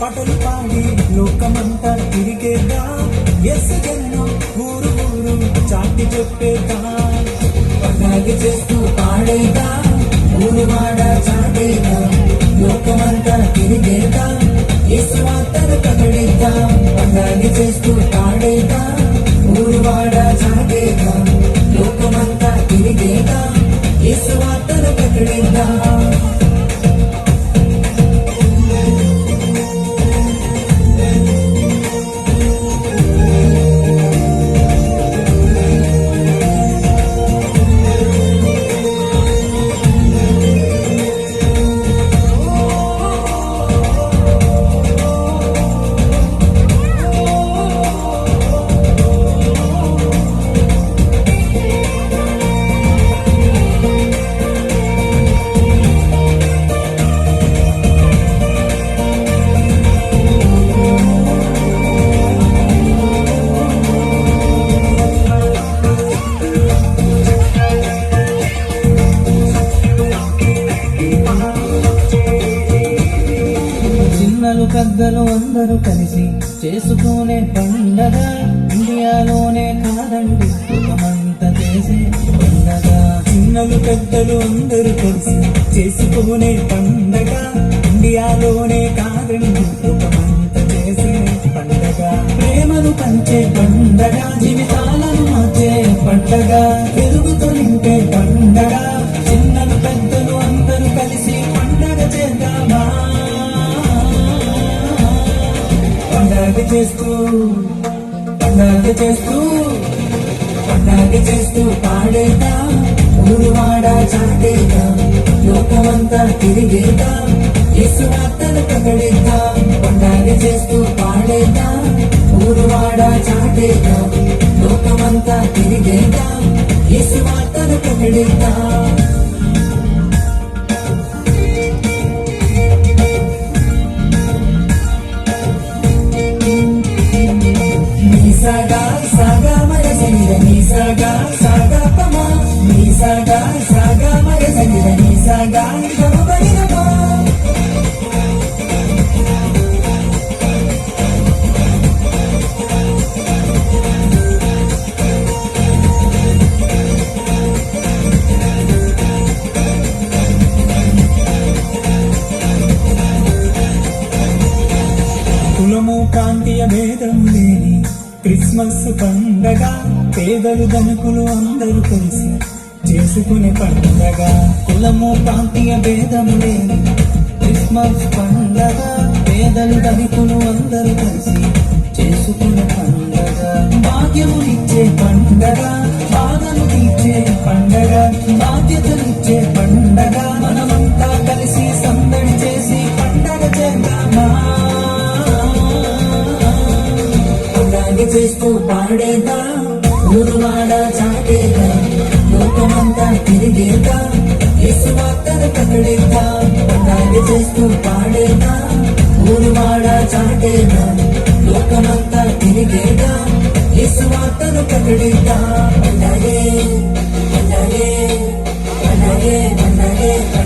పాటలు పాడి లోకమంతా తిరిగేద్దాం ఎస్ జనం ఊరు ఊరు చాటి చెప్పేద్దాం పండగ చేస్తూ పాడేదా? ఊరు వాడ చాటేద్దాం లోకమంతా ఎస్ వార్తలు చేస్తూ ఊరు వాడ చిన్నలు పెద్దలు అందరూ కలిసి చేసుకునే పండగ. ఇండియాలోనే కాదండి అంత చేసే పండగ. చిన్నలు పెద్దలు అందరూ కలిసి చేసుకునే పండగ. ఇండియాలోనే కాదండి అంత చేసే పండగ. ప్రేమను పంచే పండగ జీవితాలను మార్చే పండగ చేస్తూ పండగ చేస్తూ పండగ చేస్తూ పాడేదా ఊరువాడ చాటేదా లోకమంతా తిరిగేదా యేసు వార్తలు ప్రకటిద్దాం పండగ చేస్తూ పాడేదా ఊరువాడ చాటేదా లోకమంతా తిరిగేదా యేసు వార్తలు ప్రకటిద్దాం సగా మర సనిద నిసగా సగా పమ నిసగా కులము భేదం లేని క్రిస్మస్ పండగ పేదలు ధనుకులు అందరూ కలిసి చేసుకునే పండగ. కులము ప్రాంతీయ భేదం లేదు క్రిస్మస్ పండగ పేదలు ధనికులు అందరూ కలిసి చేసుకునే పండగ. భాగ్యము పండగ చేస్తూ పాడేదా ఊరువాడ చాటేదా లోకమంతా తిరిగేదా యేసు వార్తలు ప్రకటిద్దా? పండగ చేస్తూ పాడేదా ఊరువాడ చాటేదా లోకమంతా తిరిగేదా యేసు వార్తలు ప్రకటిద్దా? పండగే పండగే పండగే పండగే పండగే